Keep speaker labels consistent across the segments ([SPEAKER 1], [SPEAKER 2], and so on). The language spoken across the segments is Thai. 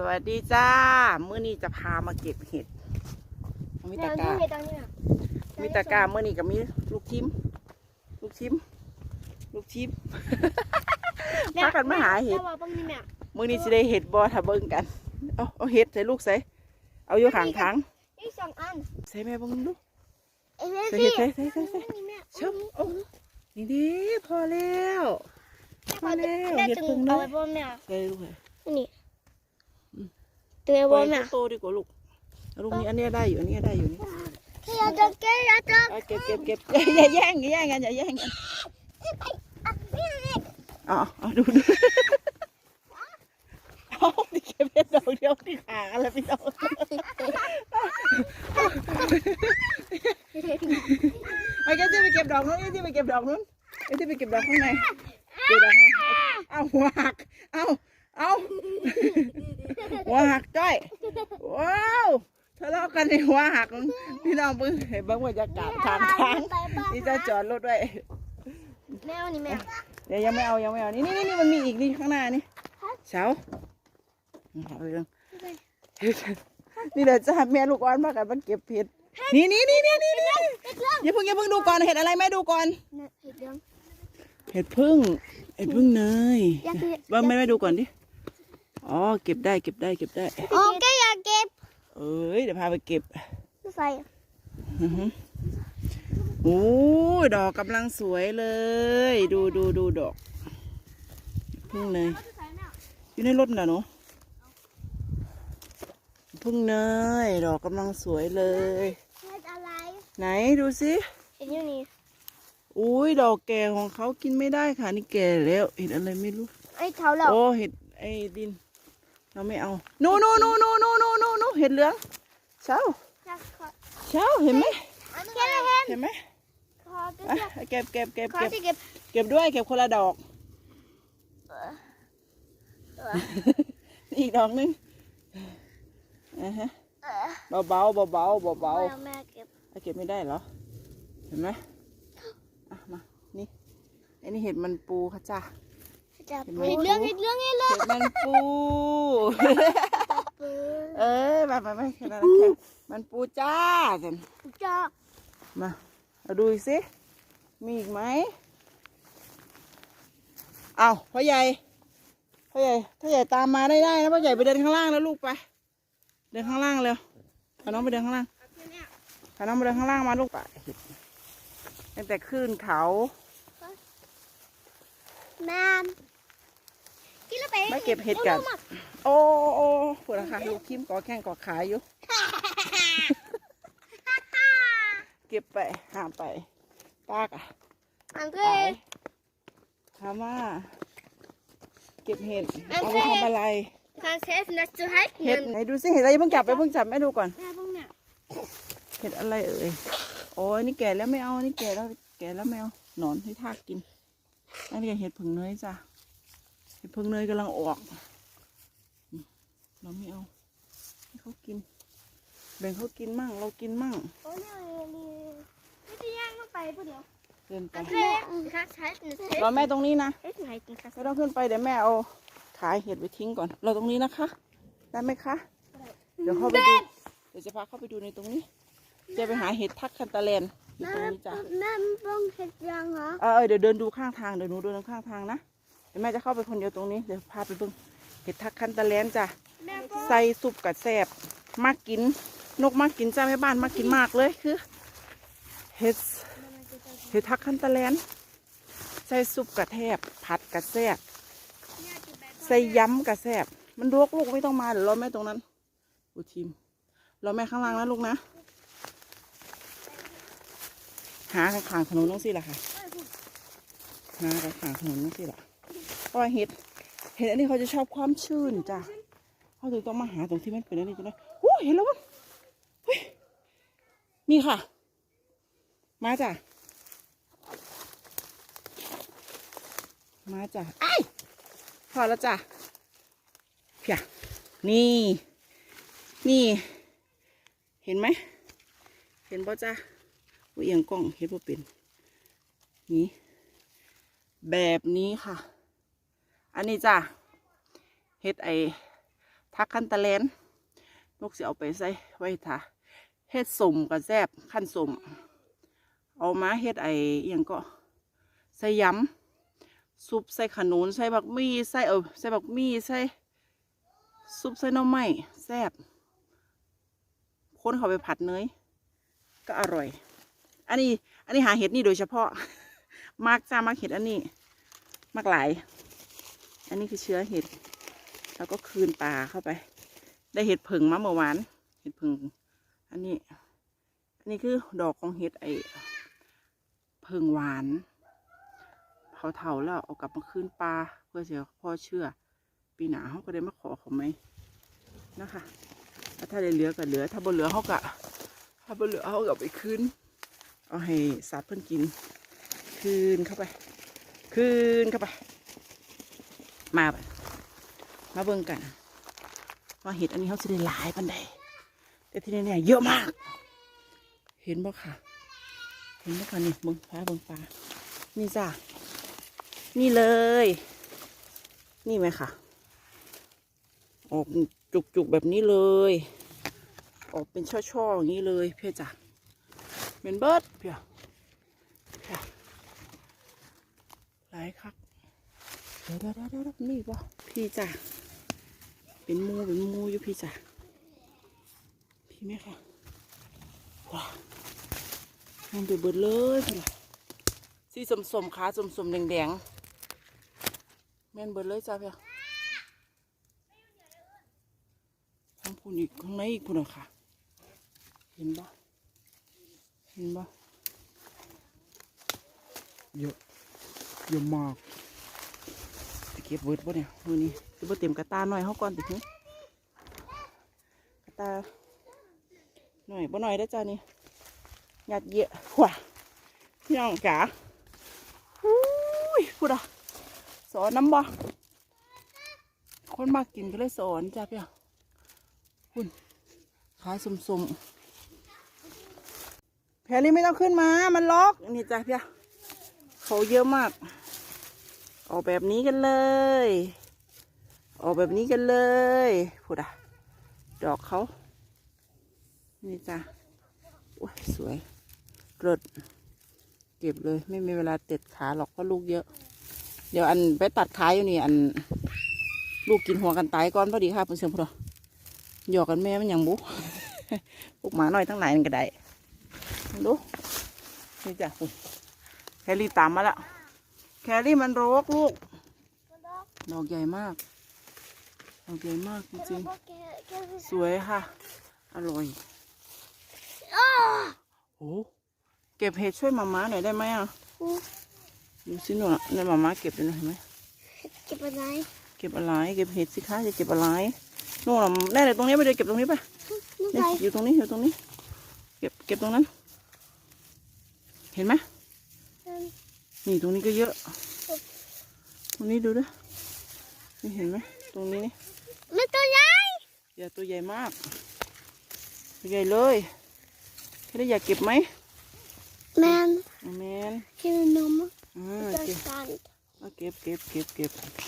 [SPEAKER 1] สวัสดีจ้า มื้อนี้จะพามาเก็บเห็ด มี
[SPEAKER 2] แน
[SPEAKER 1] ตะ
[SPEAKER 2] ว
[SPEAKER 1] กร้า
[SPEAKER 2] นี้ตอนนี้น่ะ
[SPEAKER 1] มีตะกร้ามื้อนี้ก็มีลูกชิม ลูกชิม ลูกชิมพากันมาหาเห็ด
[SPEAKER 2] แล้วว่าบางทีแม่
[SPEAKER 1] มื้อนี้สิได้เห็ดบ่ถ้าเบิ่งกัน เอาเอาเห็ดใส่ลูกใส่ เอาอยู่ข้างทาง
[SPEAKER 2] อีกสองอัน
[SPEAKER 1] ใส่แม่เบิ่งดู
[SPEAKER 2] เอ้ยแม่
[SPEAKER 1] ใส่
[SPEAKER 2] พี่
[SPEAKER 1] เห็ดใส่ใส่ใส่ใส่
[SPEAKER 2] อันนี้แม่
[SPEAKER 1] ชึบโอ้นี่ดิพอแล้วพอแล้ว
[SPEAKER 2] แม่
[SPEAKER 1] เห็ด
[SPEAKER 2] ถึง
[SPEAKER 1] พึ่ง
[SPEAKER 2] เอา
[SPEAKER 1] เด้
[SPEAKER 2] ไว้
[SPEAKER 1] อ
[SPEAKER 2] บ่แม่
[SPEAKER 1] ใส่ลูกเลย
[SPEAKER 2] อันนี้
[SPEAKER 1] อืม
[SPEAKER 2] ตัวไว้
[SPEAKER 1] ปล่
[SPEAKER 2] บ่
[SPEAKER 1] อย
[SPEAKER 2] แม่
[SPEAKER 1] เขาโตดีกว่าลูกเอาลูกนี้อันเนี้ยได้อยู่อันเนี้ยได้อยู่นี่
[SPEAKER 2] พี่อยากจะเก็บอยากจะ
[SPEAKER 1] เอาเก็บเก็บเก็บอย่าแย่งอย่าแย่งกันอย่าแย่งกันเอ๋อาดูดูเอาดิเก็บเห็ดดอกเดียวที่ขาอะไรพี่น้องไปแกที่ไปเก็บดอกนู้นที่ไปเก็บดอกนู้นไอ้ที่ไปเก็บดอกข้างในเก็บดอกข้างในเอาหัวหักเอาเอา หัวหักจ้อย ว้าวทะเลาะกันในหัวหักพี่น้องเพิ่งเห็นบ้างบรรยากาศทางทางนี่จะจอดรถด้วย
[SPEAKER 2] แม่เอานี่แม่
[SPEAKER 1] เดี๋ยวยังไม่เอายังไม่เอานี่นี่นี่มันมีอีกนี่ข้างหน้านี่เสาเอาไปเลยนี่เดี๋ยวจะแม่ลูกอ่อนมากันมันเก็บเห็ดนี่นี่นี่นี่นี่นี่อย่าเพิ่งอย่าเพิ่งดูก่อนเห็ดอะไรแม่ดูก่อน
[SPEAKER 2] น่ะเห็ดเหลือง
[SPEAKER 1] เห็ดพึ่งเห็ดพึ่งเนย
[SPEAKER 2] อยากเก็บ
[SPEAKER 1] ว่าแม่แม่ดูก่อนดิ อ๋อ เก็บได้เก็บได้เก็บได้
[SPEAKER 2] โอเคอยากเก็บ
[SPEAKER 1] เอ้ยเดี๋ยวพาไปเก็บ
[SPEAKER 2] ใส่
[SPEAKER 1] อือหือโอ้ยดอกกำลังสวยเลย ดูดูดูดอกพึ่งเนยอยู่ในรถน่ะหนูพึ่งเนยดอกกำลังสวยเลย
[SPEAKER 2] เห็ดอะไร
[SPEAKER 1] ไหนดูสิ
[SPEAKER 2] เห็ดอยู่นี่
[SPEAKER 1] อุ้ยดอกแก่ของเขากินไม่ได้ค่ะ นี่แก่แล้ว เห็ดอะไรไม่รู้
[SPEAKER 2] ไอ้เท้าเรา
[SPEAKER 1] โอ้เห็ดไอ้ดิน เราไม่เอาโนโนโนโนโนโนโนโนเห็ดเหลืองเช้า
[SPEAKER 2] อยากขอ
[SPEAKER 1] เช้าเห็นไหม
[SPEAKER 2] เก็บเลยเห็น
[SPEAKER 1] เห็นไหม
[SPEAKER 2] ขอเก็บ
[SPEAKER 1] อะเก็บเก็บเก็บ
[SPEAKER 2] ขอ
[SPEAKER 1] เก็บ
[SPEAKER 2] ที่เก็บ
[SPEAKER 1] เก็บด้วยเก็บคนละดอก อีกดอกหนึงอ่าฮะ
[SPEAKER 2] เออ
[SPEAKER 1] เบาเบาเบาเบาเบาเบา
[SPEAKER 2] แม่เก็บ
[SPEAKER 1] ๆเอาเก็บไม่ได้เหรอ เห็นไหมอะมา นี่ไอ้นี่เห็ดมันปูค่ะจ้า
[SPEAKER 2] จะ
[SPEAKER 1] เห็นไหม
[SPEAKER 2] เห็ดเหลืองเห็ดเหลืองเห็ดเหลือง
[SPEAKER 1] เห็ดมันปู
[SPEAKER 2] ปืน
[SPEAKER 1] เอ้ยมามาไม่แค่นั้นแค่มันปูจ้าจัน
[SPEAKER 2] จะ
[SPEAKER 1] มาเอาดูอีกสิมีอีกไหมเอาพ่อใหญ่พ่อใหญ่พ่อใหญ่ตามมาได้ได้นะพ่อใหญ่ไปเดินข้างล่างแล้วลูกไปเดินข้างล่างเร็วพาน้องไปเดินข้างล่างพาน้องไปเดินข้างล่างมาลูกไปตั้งแต่ขึ้นเขา
[SPEAKER 2] แม่กินแล้วไป
[SPEAKER 1] มาเก็บเห็ดกัน โอ้โอ้ปวดขาลูกคิมกอแข้งกอขาอยู่ เก็บไปหามไปปากอะ
[SPEAKER 2] อัน
[SPEAKER 1] ไป
[SPEAKER 2] เก็บ
[SPEAKER 1] ถามว่า เก็บเห็ด เอาไปทำอะไร
[SPEAKER 2] การเซฟนัดจะให้
[SPEAKER 1] เห็ดไหนดูสิเห็ดอะไรอย่าเพิ่งจับไปเพิ่งจับแม่ดูก่อน
[SPEAKER 2] แม่พวกเนี่ย
[SPEAKER 1] เห็ดอะไรเอ่ย โอ้ยนี่แก่แล้วไม่เอา นี่แก่แล้ว แก่แล้วไม่เอา หนอนให้ทากกินอันนี้ก็เห็ดผึ่งเนยจ้ะ เห็ดผึ่งเนยกำลังออกอืมเราไม่เอาให้เขากิน แบ่งเขากินมั่ง เรากินมั่ง
[SPEAKER 2] โอ้ยเนี่ยดีไม่ได้ย่างลงไปพวกเดียว
[SPEAKER 1] เดินไป
[SPEAKER 2] อันเก็บการใช้เซฟ
[SPEAKER 1] รอแม่ตรงนี้นะ
[SPEAKER 2] เซฟไหนกินครับ
[SPEAKER 1] ไม่ต้องขึ้นไปเดี๋ยวแม่เอาขายเห็ดไปทิ้งก่อน เราตรงนี้นะคะ ได้ไหมคะ เดี๋ยวเข้าไปดู เดี๋ยวจะพาเข้าไปดูในตรงนี้ จะไปหาเห็ดทักคันตาแลนอยู่ตรงนี้จ้ะ
[SPEAKER 2] แม่ต้องเห็ดยังเหรอ
[SPEAKER 1] เออเออเดี๋ยวเดินดูข้างทาง เดี๋ยวหนูเดินข้างทางนะ เดี๋ยวแม่จะเข้าไปคนเดียวตรงนี้เดี๋ยวพาไปเบิ่งเห็ดทักคันตาแลนจ้ะ
[SPEAKER 2] แม่ต้อง
[SPEAKER 1] ใส่ซุปกับแซบมากกิน นกมากกินจ้าแม่บ้านมากกินมากเลยคือเห็ดเห็ดทักคันตาแลนใส่ซุปกระแทบผัดกระแซบใส่ย้ำกระแซบมันลวกลูกไม่ต้องมาเดี๋ยวรอแม่ตรงนั้นอูทีมรอแม่ข้างล่างนะลูกนะ หาข้างๆถนนนั่งสิล่ะค่ะหาข้างๆถนนนั่งสิล่ะ เพราะว่าเห็ดเห็ดอันนี้เขาจะชอบความชื้นจ้ะเขาถึงต้องมาหาตรงที่มันเป็นอันนี้จ้ะนะโอ้เห็นแล้วมั้งเฮ้ยนี่ค่ะ มาจ้ะมาจ้ะไอ้ายพอแล้วจ้ะเพียนี่ นี่ เห็นไหม เห็นป่ะจ้ะเอียงกล้องเห็นป่ะเป็น นี่แบบนี้ค่ะ อันนี้จ้ะเฮ็ดไอทักขั้นตะแลนนกสิเอาไปใส่ไว้ท่าเฮ็ดสมกับแซบขั้นสมเอามาเฮ็ดไออย่างก็ใส่ยำซุปใส่ขนุนใส่บักมี่ใส่เออใส่บักมี่ใส่ซุปใส่น้ำไม้แซบคนเขาไปผัดเนยก็อร่อย อันนี้ อันนี้หาเห็ดนี่โดยเฉพาะ มากจ้ามากเห็ดอันนี้ มากหลาย อันนี้คือเชื้อเห็ด แล้วก็คืนปลาเข้าไป ได้เห็ดผึ่งมาเมื่อวาน เห็ดผึ่ง อันนี้ อันนี้คือดอกของเห็ดไอเพิงหวานเผาเถาแล้วเอากลับมาคืนปลาเพื่อจะพ่อเชื่อ ปีหนาเขาก็ได้มาขอเขาไหมนะคะถ้าได้เหลือก็เหลือ ถ้าบ่เหลือเขาก็ถ้าบ่เหลือเขาก็ไปคืนเอาให้สัตว์เพิ่นกิน คืนเข้าไป คืนเข้าไป มาไปมาเบิ่งกัน ว่าเห็ดอันนี้เขาจะได้หลายปันใดแต่ที่นี่เนี่ยเยอะมาก เห็นบ่ค่ะ เห็นบ่ค่ะนี่เบิ่งฟ้าเบิ่งปลานี่จ้ะนี่เลย นี่ไหมค่ะ ออกจุกๆแบบนี้เลย ออกเป็นช่อๆอย่างนี้เลยเพี่อจ้ะเป็นเบิร์ดเพี่อหลายครับ ดี๋ยวเดี๋ยวเดี๋ยวเดี๋ยวนี่บ่พี่จ้ะเป็นมูเป็นมูอยู่พี่จ้ะพี่ไหมคะว้ามันเบิดเลยพี่ล่ะสีสมสมๆขาสมสมๆแดงแดงๆแม่นเบิดเลยจ้าพี่ข้างพูนอีกข้างในอีกพูนอะค่ะ เห็นบ่เห็นบ่เยอะเยอะมาก เก็บเบิดบ่เนี่ยมือนี้จะบ่เต็มกระตาหน่อยเขาก่อนติหึกระตาหน่อยบ่หน่อยได้จ้านี่หยัดเยอะขวาพี่น้องจ๋าอุ้ยพูดอะสอนน้ำบ่คนมากกินก็เลยสอนจ้าพี่อะคุณขายสมแพรรี่ไม่ต้องขึ้นมา มันล็อก นี่จ้าพี่อะเขาเยอะมาก ออกแบบนี้กันเลย ออกแบบนี้กันเลยพูดอะดอกเขา นี่จ้ะโอ้ยสวยกิดเก็บเลย ไม่มีเวลาเด็ดขาหรอกเพราะลูกเยอะ เดี๋ยวอันไปตัดขาอยู่นี่อัน ลูกกินหัวกันตายก่อนพอดีค่ะเพื่อนเสียงพอหยอกกันแม่มันยังบุพวกหมาหน้อยทั้งหลายนั่นก็ได้ดูนี่จ้ะอุ๊ยแคลรี่ตามมาแล้ว คลรี่มันโรกลูก ดอกใหญ่มาก ดอกใหญ่มากจริงๆ สวยค่ะ อร่อย โอ้เก็บเห็ดช่วยมาม่าหน่อยได้ไหมอะดูสิหนูในมาม่าเก็บเลยนะเห็นไหม
[SPEAKER 2] เก็บอะไร
[SPEAKER 1] เก็บอะไร เก็บเห็ดสิคะจะเก็บอะไรนู่นน่ะแน่เลยตรงนี้ไปเลยเก็บตรงนี้ไป
[SPEAKER 2] นี่
[SPEAKER 1] นี่
[SPEAKER 2] ไป
[SPEAKER 1] อยู่ตรงนี้อยู่ตรงนี้ เก็บเก็บตรงนั้น เห็นไหม นี่ตรงนี้ก็เยอะ ตรงนี้ดูด้วยนี่เห็นไหมตรงนี้นี่
[SPEAKER 2] ไม่ตัวใหญ่
[SPEAKER 1] อย่าตัวใหญ่มาก ตัวใหญ่เลยแค่ได้อยากเก็บไหม
[SPEAKER 2] แมน
[SPEAKER 1] อะแมน
[SPEAKER 2] กินนม
[SPEAKER 1] อ่า
[SPEAKER 2] ตัว
[SPEAKER 1] เก็บ
[SPEAKER 2] สัน
[SPEAKER 1] เอาเก็บเก็บเก็บเก็บเก็บ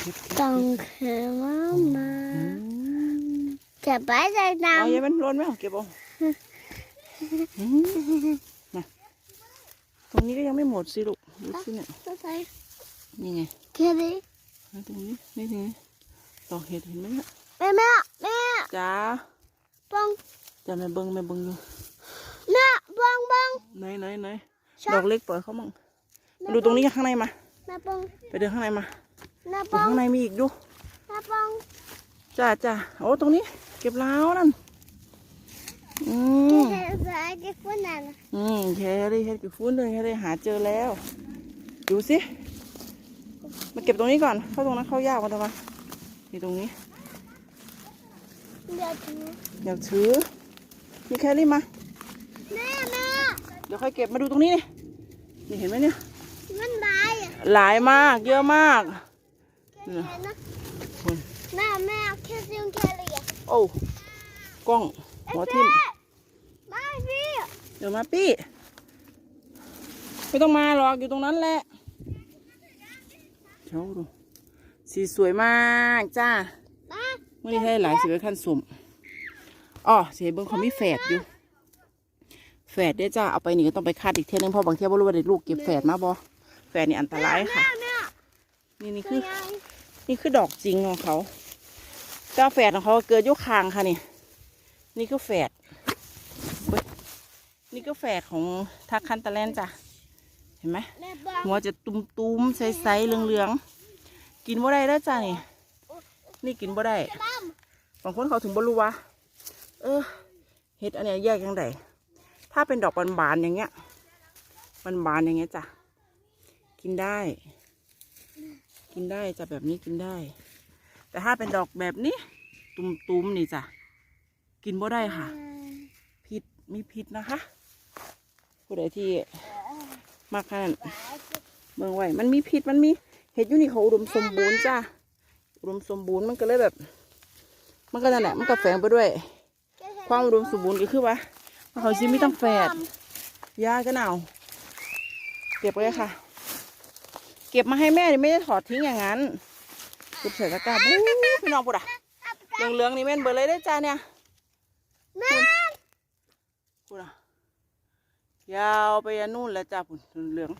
[SPEAKER 1] เก็บ
[SPEAKER 2] ต้องเขียนว่ามา
[SPEAKER 1] อืม
[SPEAKER 2] จะไปใจด
[SPEAKER 1] เอาอย่ามันร้อนไหมเอาเก็บเอาอืมมา ตรงนี้ก็ยังไม่หมดสิลูกดูสิเนี่ยำ
[SPEAKER 2] ตัวใส่
[SPEAKER 1] นี่ไง
[SPEAKER 2] แค่นี้
[SPEAKER 1] เอาตรงนี้นี่ไงดอกเห็ดเห็นไหมเนี่ย
[SPEAKER 2] แม่แม่แม่
[SPEAKER 1] จ้า
[SPEAKER 2] บัง
[SPEAKER 1] จะแม่เบิ้งแม่เบิ้งอยู่
[SPEAKER 2] แม่บังบัง
[SPEAKER 1] ไหนไหนไหน
[SPEAKER 2] ใช่
[SPEAKER 1] ดอกเล็กปล่อยเขามั่งมาดูตรงนี้ข้างในมา
[SPEAKER 2] แม่บัง
[SPEAKER 1] ไปเดินข้างในมา
[SPEAKER 2] แม่
[SPEAKER 1] ดู
[SPEAKER 2] บัง
[SPEAKER 1] ข้างในมีอีกดู
[SPEAKER 2] แม่บัง
[SPEAKER 1] จ้าจ้าโอ้ตรงนี้ เก็บแล้วนั่น อื
[SPEAKER 2] แค่
[SPEAKER 1] ม
[SPEAKER 2] เห็นสายที่ฟุ้นนั่น
[SPEAKER 1] อืมแครี่เฮ็ดกี่ฟุ้นเลยแครี่หาเจอแล้ว ดูสิ มาเก็บตรงนี้ก่อน เข้าตรงนั้นเข้ายากกว่าทำไมนี่ตรงนี้
[SPEAKER 2] เดี๋ยวถือ
[SPEAKER 1] อยากถือนี่แครี่มา
[SPEAKER 2] แม่แม่
[SPEAKER 1] เดี๋ยวค่อยเก็บมาดูตรงนี้นี่นี่เห็นไหมเนี่ย
[SPEAKER 2] มันบาย
[SPEAKER 1] หลายมาก เยอะมาก
[SPEAKER 2] แค่เห็นนะ
[SPEAKER 1] คุณ
[SPEAKER 2] แม่แม่แค่ซิงแค่เลยอ่
[SPEAKER 1] โอ้กล้อง หัวทิ่ม
[SPEAKER 2] ไม่พี่
[SPEAKER 1] เดี๋ยวมาปี้ไม่ต้องมาหรอกอยู่ตรงนั้นแหละเช้าดูสีสวยมากจ้า
[SPEAKER 2] บ้าง
[SPEAKER 1] มื่อนี้ให้หลายสิบขั้นสุ่มอ๋อเสียเบิ้งเขามีแฝดอยู่ แฝดเด้อจ้าเอาไปนี่ก็ต้องไปคัดอีกเท่ยนึงเพราะบางเที่ยบ่รู้ว่าได้ลูกเก็บแฝดมาบ่แฝดนี่อันตรายค่ะ
[SPEAKER 2] แม่
[SPEAKER 1] นี่นี่
[SPEAKER 2] ตั
[SPEAKER 1] คื
[SPEAKER 2] ว
[SPEAKER 1] อ
[SPEAKER 2] ใหญ่
[SPEAKER 1] นี่คือดอกจริงของเขาเจ้าแฝดของเขาเกิดอยุคางค่ะนี่ นี่คือแฝดนี่ก็แฝดของทักคันตะแลนจ้ะ เห็นไหมหัวจะตุ้มๆใสๆเหลืองๆ กินบ่ได้แล้วจ้ะนี่ นี่กินบ่ได้
[SPEAKER 2] บา
[SPEAKER 1] งคนเขาถึงบ่รู้ว่า เออ เห็ดอันเนี้ยแยกยังไงถ้าเป็นดอกบานๆอย่างเงี้ย บานๆอย่างเงี้ยจ้ะ กินได้ กินได้จะแบบนี้กินได้ แต่ถ้าเป็นดอกแบบนี้ ตุ้มๆนี่จ้ะ กินบ่ได้ค่ะ พิษมีพิษนะคะ ผู้ใดที่มากขนาดเมืองไว้มันมีพิษมันมีเห็ดยูนี่เขาอุดมสมบูรณ์จ้ะอุดมสมบูรณ์มันก็เลยแบบ มันก็นั่นแหละมันก็แฝงไปด้วย ความอุดมสมบูรณ์ก็คือว่าเขาซิมีตั้งแฝดยาก็หนาวเก็บไว้ค่ะ เก็บมาให้แม่ไม่ได้ถอดทิ้งอย่างนั้นเก็บใส่ตะกร้าบู๊พี่น้องปุ๊ดอะเหลืองๆนี่แม่นเบอร์เลยได้จ้าเนี่ย
[SPEAKER 2] แม่
[SPEAKER 1] ปุ๊ดอะยาวไปยันนู่นแล้วจ้าปุ่นเหลือง